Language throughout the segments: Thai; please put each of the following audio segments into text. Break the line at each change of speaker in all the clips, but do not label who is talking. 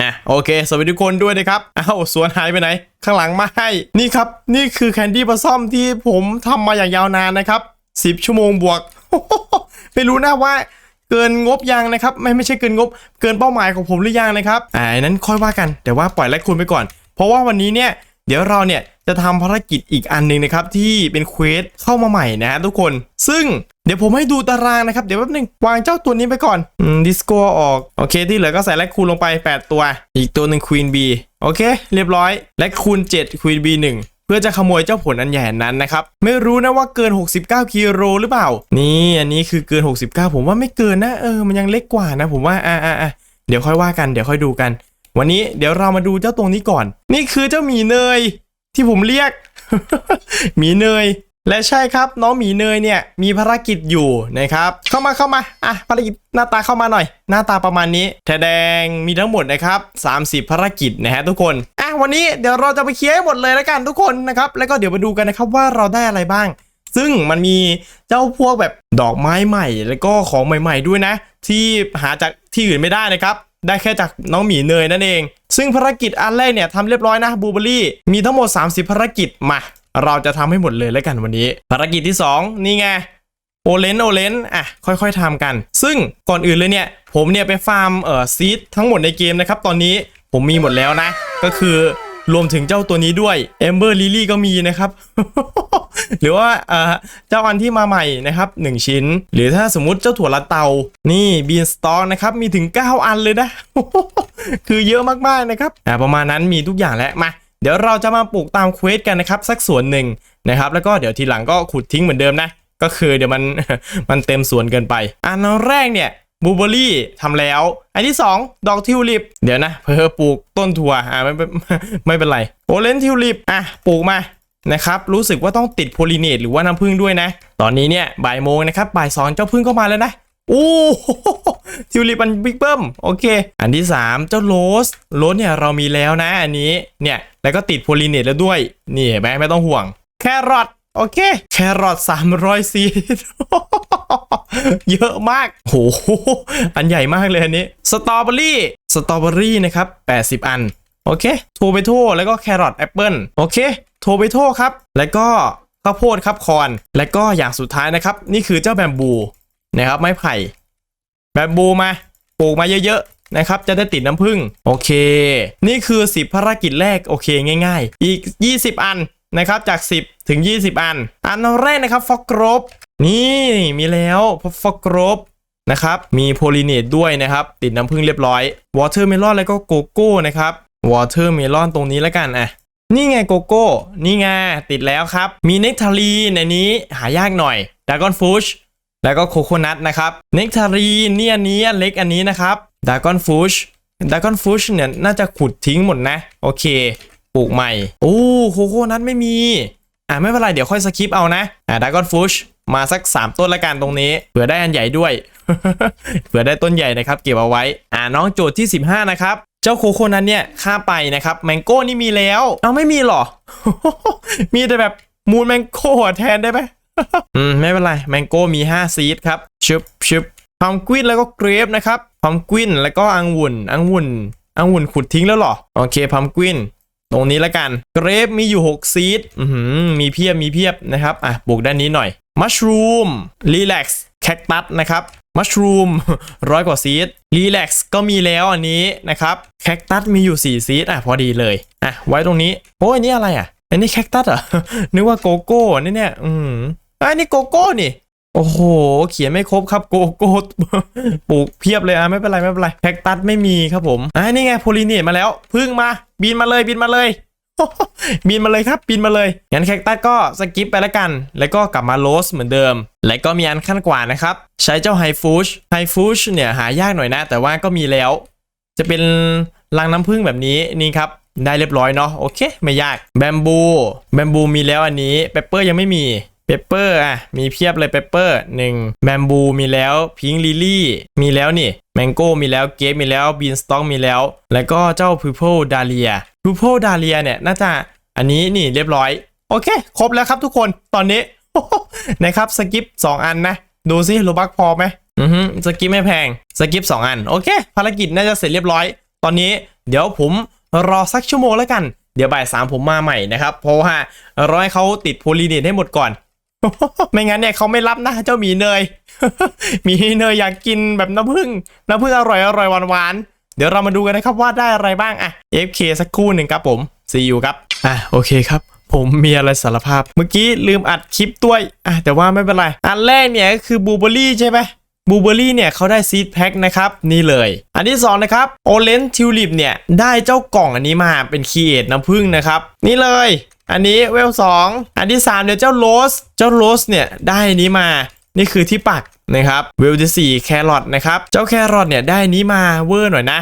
นะโอเค สวัสดีทุกคนด้วยนะครับอ้าวสวนหายไปไหน ข้างหลังมาให้นี่ครับ นี่คือแคนดี้ปลาซ่อมที่ผมทำมาอย่างยาวนานนะครับ 10 ชั่วโมงบวก ไม่รู้นะว่าเกินงบยังนะครับ ไม่ไม่ใช่เกินงบ เกินเป้าหมายของผมหรือยังนะครับอ่าอันนั้นค่อยว่ากัน แต่ว่าปล่อยไลค์คุณไปก่อน เพราะว่าวันนี้เนี่ยเดี๋ยวเราเนี่ยจะทำภารกิจอีกอันหนึ่งนะครับที่เป็นเควสเข้ามาใหม่นะฮะทุกคน ซึ่ง เดี๋ยวผมให้ดูตารางนะครับ เดี๋ยวแป๊บนึงวางเจ้าตัวนี้ไปก่อนอืมดิสโก้ออก โอเค ที่เหลือก็ใส่แลคคูณลงไป 8 ตัว อีกตัวหนึ่งควีนบีโอเค เรียบร้อย แลคคูณ7ควีนบี1เพื่อจะขโมยเจ้าผลอันใหญ่นั้นนะครับ ไม่รู้นะว่าเกิน 69กิโลหรือเปล่า นี่อันนี้คือเกิน 69 ผมว่าไม่เกินนะ เออ มันยังเล็กกว่านะ ผมว่าอ่าอ่าอ่าเดี๋ยวค่อยว่ากัน เดี๋ยวค่อยดูกัน วันนี้เดี๋ยวเรามาดูเจ้าตัวนี้ก่อน นี่คือเจ้าหมีเนยที่ผมเรียก หมีเนย และใช่ครับน้องหมีเนยเนี่ยมีภารกิจอยู่นะครับเข้ามาเข้ามาอะภารกิจหน้าตาเข้ามาหน่อย หน้าตาประมาณนี้แทแดงมีทั้งหมดนะครับ30 ภารกิจนะฮะทุกคนอะวันนี้เดี๋ยวเราจะไปเคลียร์ให้หมดเลยแล้วกันทุกคนนะครับแล้วก็เดี๋ยวมาดูกันนะครับว่าเราได้อะไรบ้าง ซึ่งมันมีเจ้าพวกแบบดอกไม้ใหม่ แล้วก็ของใหม่ ๆด้วยนะ ที่หาจากที่อื่นไม่ได้นะครับได้แค่จากน้องหมีเนยนั่นเอง ซึ่งภารกิจอันแรกเนี่ยทำเรียบร้อยนะบูเบอรี่มีทั้งหมด 30 ภารกิจมา เราจะทำให้หมดเลยแล้วกันวันนี้ ภารกิจที่ 2 นี่ไงโอเลนโอเลนอะค่อยๆทำกัน ซึ่งก่อนอื่นเลยเนี่ย ผมเนี่ยไปฟาร์มเอ่อซีดทั้งหมดในเกมนะครับ ตอนนี้ผมมีหมดแล้วนะ ก็คือรวมถึงเจ้าตัวนี้ด้วย Ember Lily ก็มีนะครับ หรือว่าเอ่อเจ้าอันที่มาใหม่นะครับ 1 ชิ้น หรือถ้าสมมุติเจ้าถั่วละเตา นี่ Beanstalk นะครับ มีถึง 9 อันเลยนะ คือเยอะมากๆนะครับอ่าประมาณนั้นมีทุกอย่างแล้วมา เดี๋ยวเราจะมาปลูกตามเควสกันนะครับสักส่วนหนึ่งนะครับแล้วก็เดี๋ยวทีหลังก็ขุดทิ้งเหมือนเดิมนะก็คือเดี๋ยวมันมันเต็มสวนเกินไป อันแรกเนี่ยบูเบอรี่ทำแล้ว อันที่ 2 ดอกทิวลิป เดี๋ยวนะ เพอปลูกต้นถั่วอ่าไม่ไม่ไม่เป็นไรโอเลนทิวลิปอะปลูกมานะครับรู้สึกว่าต้องติดโพลิเนตหรือว่าน้ำผึ้งด้วยนะ ตอนนี้เนี่ยบ่ายโมงนะครับบ่ายสองเจ้าผึ้งก็มาแล้วนะ โอ้ทิวลิปมันบิ๊กเบิ้มโอเค อันที่ 3 เจ้าโรสโรสเนี่ยเรามีแล้วนะอันนี้เนี่ยแล้วก็ติดโพลิเนตแล้วด้วย นี่เห็นไหมไม่ต้องห่วง แครอทโอเค แครอท300ซีดเยอะมากโหอันใหญ่มากเลยอันนี้สตรอเบอรี่สตรอเบอรี่นะครับ 80 อัน โอเคโทเบโตแล้วก็แครอทแอปเปิลโอเคโทเบโตครับ แล้วก็ข้าวโพดครับคอน แล้วก็อย่างสุดท้ายนะครับ นี่คือเจ้าแบมบู นะครับไม้ไผ่แบบบูมาปลูกมาเยอะๆนะครับ จะได้ติดน้ำผึ้งโอเค นี่คือ 10 ภารกิจแรกโอเคง่าย ๆ อีก 20 อันนะครับจาก 10 ถึง 20 อัน อันแรกนะครับฟอกกรบนี่มีแล้วฟอกกรบนะครับมีโพลิเนตด้วยนะครับ ติดน้ำผึ้งเรียบร้อยวอเตอร์เมลอนแล้วก็โกโก้นะครับวอเตอร์เมลอนตรงนี้แล้วกันอะนี่ไงโกโก้ นี่ไงติดแล้วครับ มีเนกทารีในนี้หายากหน่อยดากอนฟูช แล้วก็โคโคนัทนะครับเนกทารีเนี่ยอันนี้เล็กอันนี้นะครับดากอนฟูชดากอนฟูชเนี่ยน่าจะขุดทิ้งหมดนะ โอเค ปลูกใหม่ โอ้โคโคนัทไม่มี อ่าไม่เป็นไร เดี๋ยวค่อยสคิปเอานะ อ่าดากอนฟูชมาสัก 3 ต้นละกันตรงนี้เผื่อได้อันใหญ่ด้วย เผื่อได้ต้นใหญ่นะครับ เก็บเอาไว้ อ่าน้องโจทย์ที่ 15 นะครับ เจ้าโคโคนัทเนี่ยค่าไปนะครับแมงโก้นี่มีแล้ว เอาไม่มีหรอ มีแต่แบบมูนแมงโก้แทนได้ไหม อืมไม่เป็นไรแมงโก้มี5ซีดครับชึบชึบพัมกวินแล้วก็เกรฟนะครับพัมกวินแล้วก็อังวุ่นอังวุ่นอังวุ่นขุดทิ้งแล้วหรอโอเคพัมกวินตรงนี้ละกันเกรฟมีอยู่ 6 ซีดอือหือมีเพียบมีเพียบนะครับอะปลูกด้านนี้หน่อยมัชรูมรีแลกซ์แคคตัสนะครับมัชรูมร้อยกว่าซีดรีแลกซ์ก็มีแล้วอันนี้นะครับแคคตัสมีอยู่ 4 ซีดอะพอดีเลยอะไว้ตรงนี้โอ้ยนี่อะไรอะอันนี้แคคตัสเหรอนึกว่าโกโก้นี่เนี่ยอืม อันนี้โกโก้นี่ โอ้โห เขียนไม่ครบครับโกโก้ปลูกเพียบเลยอะไม่เป็นไรไม่เป็นไรแคคตัสไม่มีครับผมอ่านี่ไงโพลิเนตมาแล้วพึ่งมา บินมาเลยบินมาเลยบินมาเลยครับบินมาเลยงั้นแคคตัสก็สกิปไปแล้วกัน แล้วก็กลับมาโรสเหมือนเดิม และก็มีอันขั้นกว่านะครับ ใช้เจ้าไฮฟูชไฮฟูชเนี่ยหายากหน่อยนะ แต่ว่าก็มีแล้ว จะเป็นรังน้ำผึ้งแบบนี้นี่ครับ ได้เรียบร้อยเนาะโอเค ไม่ยากแบมบูแบมบูมีแล้วอันนี้เปปเปอร์ยังไม่มี เปปเปอร์อะมีเพียบเลยเปปเปอร์หนึ่งแบมบูมีแล้วพิงลิลี่มีแล้วนี่แมงโก้มีแล้วเกฟมีแล้วบีนสต็อกมีแล้ว แล้วก็เจ้าพูโพดาเลียพูโพดาเลียเนี่ยน่าจะอันนี้นี่เรียบร้อย โอเค ครบแล้วครับทุกคนตอนนี้นะครับสกิป 2 อันนะ ดูซิโลบักพอไหมอือฮึสกิปไม่แพงสกิป 2 อัน โอเค ภารกิจน่าจะเสร็จเรียบร้อย ตอนนี้เดี๋ยวผมรอสักชั่วโมงแล้วกัน เดี๋ยวบ่ายสามผมมาใหม่นะครับ เพราะว่ารอให้เขาติดโพลีเนตให้หมดก่อน ไม่งั้นเนี่ยเขาไม่รับนะเจ้าหมีเนย หมีเนยอยากกินแบบน้ำผึ้งน้ำผึ้งอร่อยอร่อยหวานหวานเดี๋ยวเรามาดูกันนะครับว่าได้อะไรบ้างอะ FK สักครู่หนึ่งครับผม see you ครับ อะโอเคครับ ผมมีอะไรสารภาพ เมื่อกี้ลืมอัดคลิปด้วยอะแต่ว่าไม่เป็นไร อันแรกเนี่ยก็คือบูเบอรี่ใช่ไหมบูเบอรี่เนี่ยเขาได้ซีดแพ็คนะครับนี่เลย อันที่2นะครับโอเลนทิวลิปเนี่ยได้เจ้ากล่องอันนี้มาเป็นคีเอทน้ำผึ้งนะครับนี่เลย อันนี้เวลสองอันที่3เนี่ยเจ้าโรส เจ้าโรสเนี่ยได้นี้มา นี่คือที่ปักนะครับ เวลที่สี่แครอทนะครับ เจ้าแครอทเนี่ยได้นี้มาเวอร์หน่อยนะ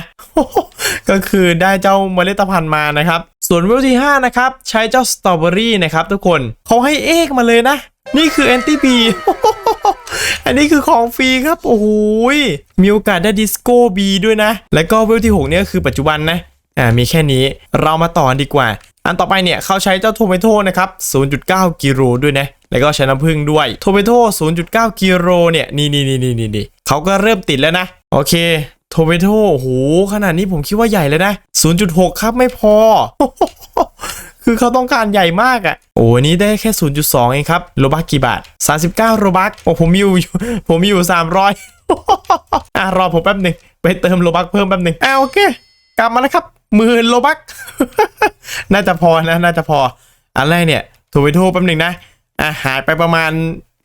ก็คือได้เจ้าเมล็ดพันธุ์มานะครับ ส่วนเวลที่5นะครับใช้เจ้าสตรอเบอรี่นะครับทุกคนเขาให้เอกมาเลยนะ นี่คือแอนตี้บีอันนี้คือของฟรีครับโอ้โหยมีโอกาสได้ดิสโก้บีด้วยนะ แล้วก็เวลที่6เนี่ยก็คือปัจจุบันนะอ่ามีแค่นี้เรามาต่อดีกว่า อันต่อไปเนี่ยเขาใช้เจ้าโทเมโตนะครับ 0.9 กิโลด้วยนะ แล้วก็ใช้น้ำผึ้งด้วย โทเมโต0.9 กิโลเนี่ย นี่นี่นี่นี่นี่เขาก็เริ่มติดแล้วนะ โอเค โทเมโตโอ้โหขนาดนี้ผมคิดว่าใหญ่เลยนะ 0.6 ครับไม่พอ คือเขาต้องการใหญ่มากอะ่ะ โอ้ันนี้ได้แค่ 0.2 เองครับ โลบักกี่บาท 39 โลบัก โอ้ผมอยู่ ผมอยู่ 300อะรอผมแป๊บหนึ่งไปเติมโลบักเพิ่มแป๊บหนึ่งอะโอเค กลับมาแล้วครับ หมื่นโลบัก น่าจะพอนะ น่าจะพออันแรกเนี่ยโทรไปทรแป๊บหนึ่งนะ อะหายไปประมาณ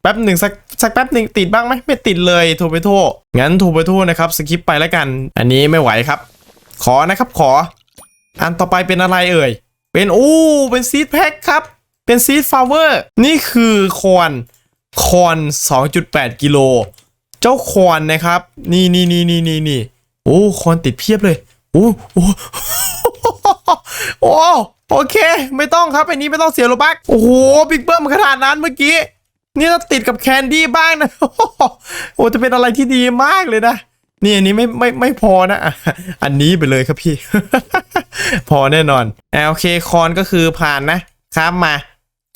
แป๊บหนึ่งสักสักแป๊บหนึ่งติดบ้างไหมไม่ติดเลยโทรไปทรงั้นโทรไปทรนะครับสกิปไปแล้วกัน อันนี้ไม่ไหวครับ ขอนะครับขอ อันต่อไปเป็นอะไรเอ่ย เป็นโอ้เป็นซีดแพ็คครับ เป็นซีดฟลาเวอร์ นี่คือคอนคอน 2.8 กิโล เจ้าคอนนะครับ นี่นี่นี่นี่นี่นี่โอ้คอนติดเพียบเลย โอ้โอ้โอ้โอเค ไม่ต้องครับอันนี้ไม่ต้องเสียโลบักโอ้โหบิ๊กเบิ้มขนาดนั้นเมื่อกี้นี่ถ้าติดกับแคนดี้บ้างนะโอ้จะเป็นอะไรที่ดีมากเลยนะนี่อันนี้ไม่ไม่ไม่พอนะ อันนี้ไปเลยครับพี่ พอแน่นอนอะโอเคคอนก็คือผ่านนะครับมา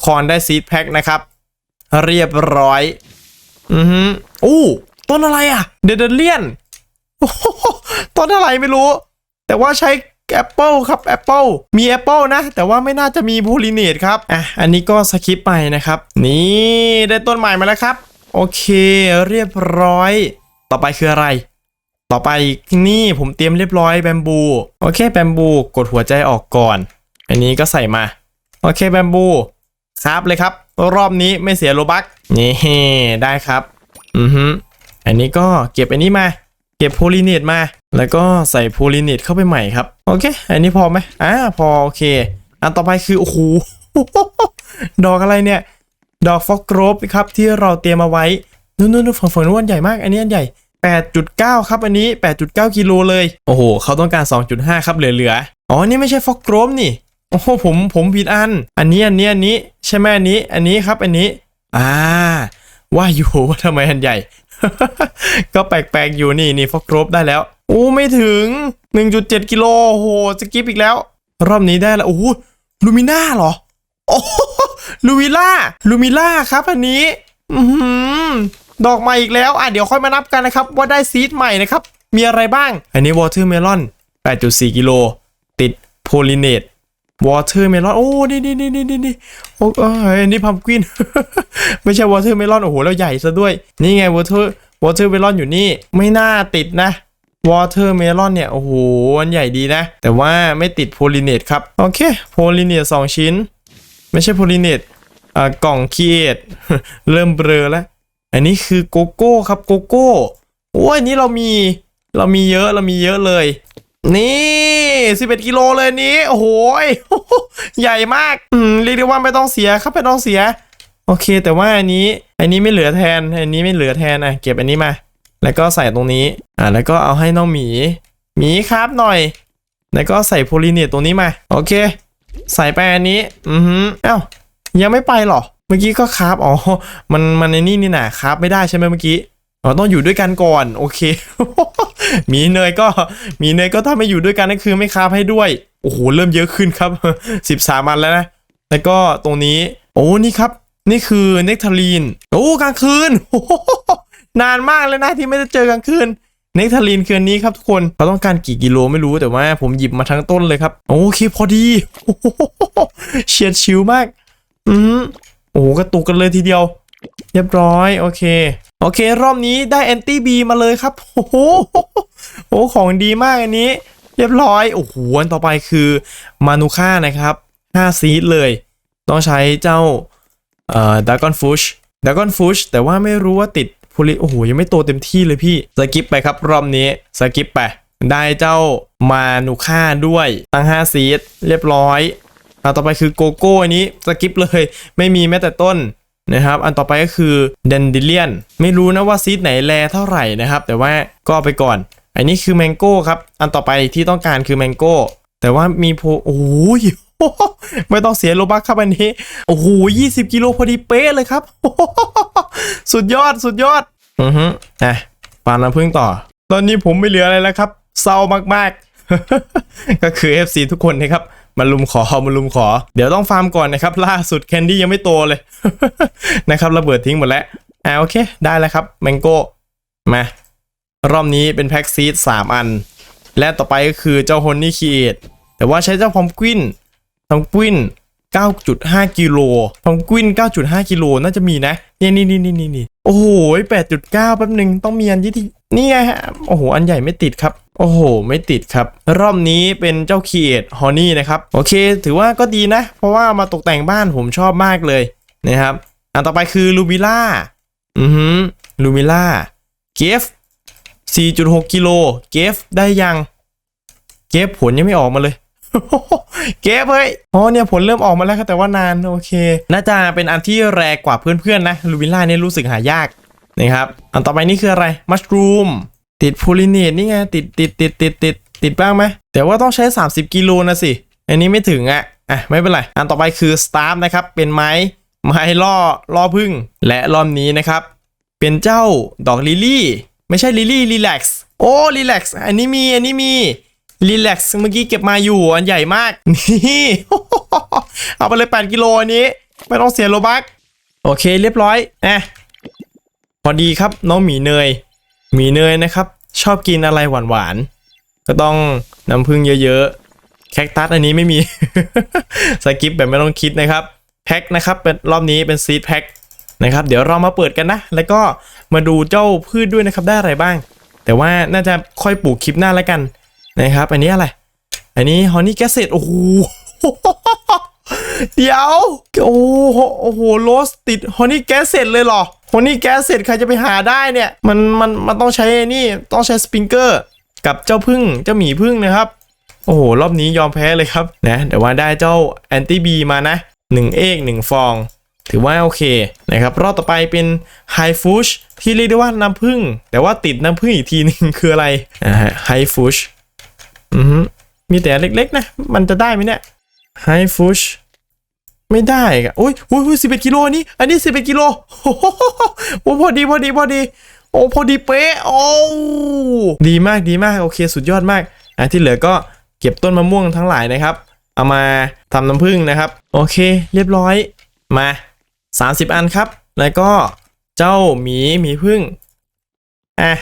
คอนได้ซีดแพ็คนะครับ เรียบร้อย อือฮึอู้ต้นอะไรอะ เดเดเลียนต้นอะไรไม่รู้ แต่ว่าใช้แอปเปิลครับแอปเปิลมีแอปเปิลนะ แต่ว่าไม่น่าจะมีโพลิเนตครับ อะ อันนี้ก็สคิปไปนะครับ นี่ได้ต้นใหม่มาแล้วครับ โอเคเรียบร้อย ต่อไปคืออะไร ต่อไปนี่ผมเตรียมเรียบร้อยแบมบู โอเคแบมบูกดหัวใจออกก่อน อันนี้ก็ใส่มา โอเคแบมบูครับเลยครับ รอบนี้ไม่เสียโลบักนี่ได้ครับ อือฮึอันนี้ก็เก็บอันนี้มา เก็บโพลิเนตมา แล้วก็ใส่โพลิเนตเข้าไปใหม่ครับ โอเค อันนี้พอไหมอ่าพอโอเค อันต่อไปคือโอ้โหดอกอะไรเนี่ย ดอกฟอกโกรบครับที่เราเตรียมเอาไว้นู่นนู่นฝั่งฝั่งนู้นอันใหญ่มากอันนี้อันใหญ่ 8.9 ครับอันนี้ 8.9 กิโลเลย โอ้โหเขาต้องการ 2.5 ครับเหลือๆอ๋อนี่ไม่ใช่ฟอกโกรบนี่โอ้โหผมผมผิดอัน อันนี้อันนี้อันนี้ใช่ไหมอันนี้ อันนี้ครับอันนี้ อ่า ว่าอยู่ว่าทำไมอันใหญ่ ก็แปลกๆอยู่นี่นี่ฟอกโกรบได้แล้ว โอ้ไม่ถึง 1.7 กิโลโหสกิปอีกแล้ว รอบนี้ได้แล้วโอ้โหลูมิน่าเหรอ โอ้โหลูมิล่าลูมิล่าครับอันนี้ อืดอกใหม่อีกแล้ว อะเดี๋ยวค่อยมานับกันนะครับ ว่าได้ซีดใหม่นะครับ มีอะไรบ้าง อันนี้วอเตอร์เมลอน 8.4 กิโล ติดโพลิเนตวอเตอร์เมลอน โอ้นี่นี่นี่นี่นี่โอ้เอยอันนี้พัมกิน ไม่ใช่วอเตอร์เมลอน โอ้โห แล้วใหญ่ซะด้วย นี่ไงวอเตอร์วอเตอร์เมลอนอยู่นี่ ไม่น่าติดนะ วอเตอร์เมลอนเนี่ย โอ้โห อันใหญ่ดีนะ แต่ว่าไม่ติดโพลิเนตครับ โอเค โพลิเนตสองชิ้น ไม่ใช่โพลิเนตอ่ากล่องคีเอทเริ่มเบลอแล้ว อันนี้คือโกโก้ครับโกโก้โอ้ยอันนี้เรามีเรามีเยอะเรามีเยอะเลย นี่11กิโลเลยนี้โอ้โหยใหญ่มากอืมเรียกได้ว่าไม่ต้องเสียครับไม่ต้องเสีย โอเค แต่ว่าอันนี้ อันนี้ไม่เหลือแทน อันนี้ไม่เหลือแทนอะเก็บอันนี้มา แล้วก็ใส่ตรงนี้ อ่า แล้วก็เอาให้น้องหมี หมีครับหน่อย แล้วก็ใส่โพลิเนตตรงนี้มา โอเค ใส่ไปอันนี้ อือฮึเอ้ายังไม่ไปหรอ เมื่อกี้ก็คราฟอ๋อ มัน มันในนี่นี่นะคราฟไม่ได้ใช่ไหมเมื่อกี้ อ๋อ ต้องอยู่ด้วยกันก่อน โอเคหมีเนยก็หมีเนยก็ถ้าไม่อยู่ด้วยกันนั่นคือไม่คราฟให้ด้วย โอ้โห เริ่มเยอะขึ้นครับสิบสามอันแล้วนะ แล้วก็ตรงนี้ โอ้ นี่ครับ นี่คือเนกทาลีน โอ้ กลางคืน นานมากเลยนะที่ไม่ได้เจอกลางคืนเนคทาลีนคืนนี้ครับทุกคนเขาต้องการกี่กิโลไม่รู้แต่ว่าผมหยิบมาทั้งต้นเลยครับ โอเคพอดีเฉียดชิวมาก อืมโอ้โหกระตุกกันเลยทีเดียว เรียบร้อยโอเค โอเค รอบนี้ได้แอนตี้บีมาเลยครับโอ้โหโอ้ของดีมากอันนี้ เรียบร้อยโอ้โหอันต่อไปคือมานูค่านะครับ5ซีดเลย ต้องใช้เจ้าเอ่อดากอนฟูชดากอนฟูชแต่ว่าไม่รู้ว่าติด พูลิโอ้โหยังไม่โตเต็มที่เลยพี่สกิปไปครับรอบนี้สกิปไปได้เจ้ามานูค่าด้วยตั้ง5ซีดเรียบร้อยเอาต่อไปคือโกโก้อันนี้สกิปเลยไม่มีแม้แต่ต้นนะครับ อันต่อไปก็คือเดนดิเลียน ไม่รู้นะว่าซีดไหนแลเท่าไหร่นะครับ แต่ว่าก็ไปก่อน อันนี้คือแมงโก้ครับ อันต่อไปที่ต้องการคือแมงโก้ แต่ว่ามีโพโอ้ย ไม่ต้องเสียโลบักครับอันนี้ โอ้โหยี่สิบกิโลพอดีเป๊ะเลยครับ สุดยอดสุดยอด อือฮึอะปานน้ำพึ่งต่อ ตอนนี้ผมไม่เหลืออะไรแล้วครับ เศร้ามากๆ ก็คือ FC ทุกคนนะครับมาลุมขอมาลุมขอ เดี๋ยวต้องฟาร์มก่อนนะครับ ล่าสุดแคนดี้ยังไม่โตเลย นะครับระเบิดทิ้งหมดแล้วอ่าโอเค ได้แล้วครับแมงโก้มารอบนี้เป็นแพ็กซีด3 อัน และต่อไปก็คือเจ้าฮอนนี่คีเอทแต่ว่าใช้เจ้าพอมกวิน พอมกวิน9.5 กิโลพอมกวิน9.5 กิโลน่าจะมีนะนี่นี่นี่นี่นี่โอ้โห8.9แป๊บหนึ่งต้องมีอันที่ที่นี่ไงฮะโอ้โห อันใหญ่ไม่ติดครับ โอ้โห ไม่ติดครับ รอบนี้เป็นเจ้าคีเอทฮอนนี่นะครับ โอเค ถือว่าก็ดีนะ เพราะว่ามาตกแต่งบ้านผมชอบมากเลยนะครับ อันต่อไปคือลูมิล่า อือหือลูมิล่า เกฟ 4.6 กิโล เกฟได้ยัง เกฟผลยังไม่ออกมาเลย เกฟเฮ้ยอ๋อเนี่ยผลเริ่มออกมาแล้วครับแต่ว่านานโอเค น่าจะเป็นอันที่แรกกว่าเพื่อนๆนะลูวิลล่าเนี่ยรู้สึกหายากนะครับอันต่อไปนี่คืออะไรมัชรูมติดพูลิเนตนี่ไงติดติดติดติดติดติดบ้างไหมแต่ว่าต้องใช้ 30 กิโลนะสิ อันนี้ไม่ถึงอะอะไม่เป็นไร อันต่อไปคือสตาร์ฟนะครับเป็นไม้ไม้ล่อล่อพึ่งและรอบนี้นะครับ เป็นเจ้าดอกลิลี่ ไม่ใช่ลิลลี่รีแลกซ์โอ้รีแลกซ์อันนี้มีอันนี้มี รีแลกซ์เมื่อกี้เก็บมาอยู่อันใหญ่มาก นี่ เอาไปเลย 8 กิโลอันนี้ ไม่ต้องเสียโลบัก โอเคเรียบร้อยอะพอดีครับน้องหมีเนย หมีเนยนะครับ ชอบกินอะไรหวานๆ ก็ต้องน้ำผึ้งเยอะๆ แคคตัสอันนี้ไม่มี สกิปแบบไม่ต้องคิดนะครับ แพ็คนะครับเป็นรอบนี้เป็นซีดแพ็คนะครับ เดี๋ยวเรามาเปิดกันนะ แล้วก็มาดูเจ้าพืชด้วยนะครับได้อะไรบ้าง แต่ว่าน่าจะค่อยปลูกคลิปหน้าแล้วกัน นะครับ อันนี้อะไร อันนี้ฮอนนี่แกสเซตโอ้โหเดี๋ยว โอ้โหโอ้โหโรสติดฮอนนี่แกสเซตเลยเหรอฮอนนี่แกสเซตใครจะไปหาได้เนี่ย มันมันมันต้องใช้นี่ต้องใช้สปริงเกอร์กับเจ้าพึ่งเจ้าหมีพึ่งนะครับ โอ้โห รอบนี้ยอมแพ้เลยครับนะแต่ว่าได้เจ้าแอนตี้บีมานะ1เอก1ฟอง ถือว่าโอเคนะครับ รอบต่อไปเป็นไฮฟูชที่เรียกได้ว่าน้ำผึ้งแต่ว่าติดน้ำผึ้งอีกทีหนึงคืออะไรอ่าไฮฟูช อือฮึมีแต่เล็กๆนะ มันจะได้ไหมเนี่ยไฮฟูชไม่ได้อะโอ้ยโอ้ยสิบเอ็ดกิโลอันนี้ อันนี้สิบเอ็ดกิโลโอ้โหพอดีพอดีพอดี โอ้พอดีเป๊ะโอ้ดีมากดีมากโอเคสุดยอดมากอะที่เหลือก็เก็บต้นมะม่วงทั้งหลายนะครับ เอามาทำน้ำผึ้งนะครับ โอเค เรียบร้อยมา 30 อันครับ แล้วก็เจ้าหมีหมีพึ่งอะ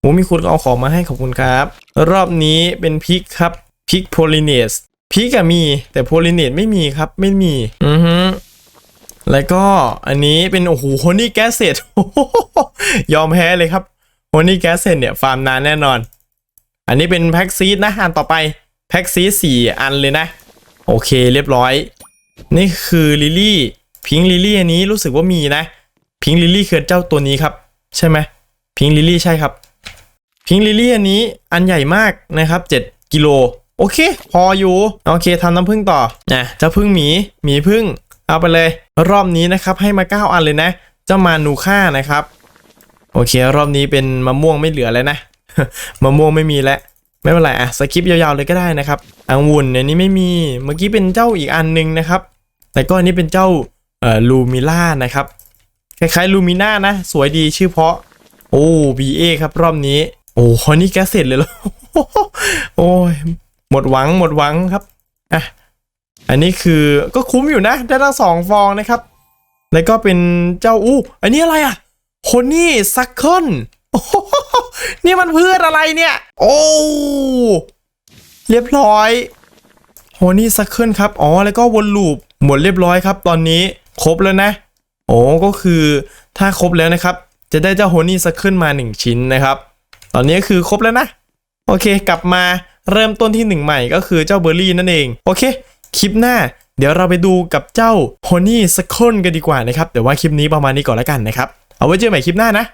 หมูมีคุณก็เอาของมาให้ขอบคุณครับ รอบนี้เป็นพิกครับพิกโพลิเนสพิกอะมี แต่โพลิเนสไม่มีครับไม่มี อือฮึแล้วก็อันนี้เป็นโอ้โหโฮนี่แกสเซตยอมแพ้เลยครับโฮนี่แกสเซตเนี่ยฟาร์มนานแน่นอน อันนี้เป็นแพ็กซีดนะอันต่อไปแพ็กซีดสี่อันเลยนะ โอเคเรียบร้อย นี่คือลิลลี่พิงลิลลี่อันนี้รู้สึกว่ามีนะ พิงลิลลี่คือเจ้าตัวนี้ครับ ใช่ไหมพิงลิลลี่ใช่ครับ พิงลิลี่อันนี้อันใหญ่มากนะครับ 7 กิโล โอเค พออยู่ โอเคทำน้ำผึ้งต่อนะเจ้าผึ้งหมีหมีผึ้งเอาไปเลย รอบนี้นะครับให้มา 9 อันเลยนะ เจ้ามานูค่านะครับ โอเค รอบนี้เป็นมะม่วงไม่เหลือแล้วนะมะม่วงไม่มีแล้วไม่เป็นไรอะสกิปยาวๆเลยก็ได้นะครับอังุ่นอันนี้ไม่มีเมื่อกี้เป็นเจ้าอีกอันหนึงนะครับ แต่ก็อันนี้เป็นเจ้าเอ่อลูมิล่านะครับคล้ายๆลูมิน่านะ สวยดีชื่อเพาะ โอ้บีเอครับรอบนี้ อ้ฮอนนี่แกเสร็จเลยเหรอโอ้ยหมดหวังหมดหวังครับอะอันนี้คือก็คุ้มอยู่นะ ได้ทั้งสองฟองนะครับ แล้วก็เป็นเจ้าอู้อันนี้อะไรอะโฮนี่ซักเคิลนี่มันพืชอะไรเนี่ย โอ้เรียบร้อยโหนี่ซักเคิลครับอ๋อแล้วก็วนลูปหมดเรียบร้อยครับ ตอนนี้ครบแล้วนะโอ้ก็คือถ้าครบแล้วนะครับ จะได้เจ้าโฮนี่ซักเคิลมา 1 ชิ้นนะครับ ตอนนี้คือครบแล้วนะ โอเค กลับมาเริ่มต้นที่หนึ่งใหม่ก็คือเจ้าเบอร์รี่นั่นเอง โอเค คลิปหน้า เดี๋ยวเราไปดูกับเจ้าโฮนี่สักคนกันดีกว่านะครับแต่ว่าคลิปนี้ประมาณนี้ก่อนแล้วกันนะครับ เอาไว้เจอใหม่คลิปหน้านะ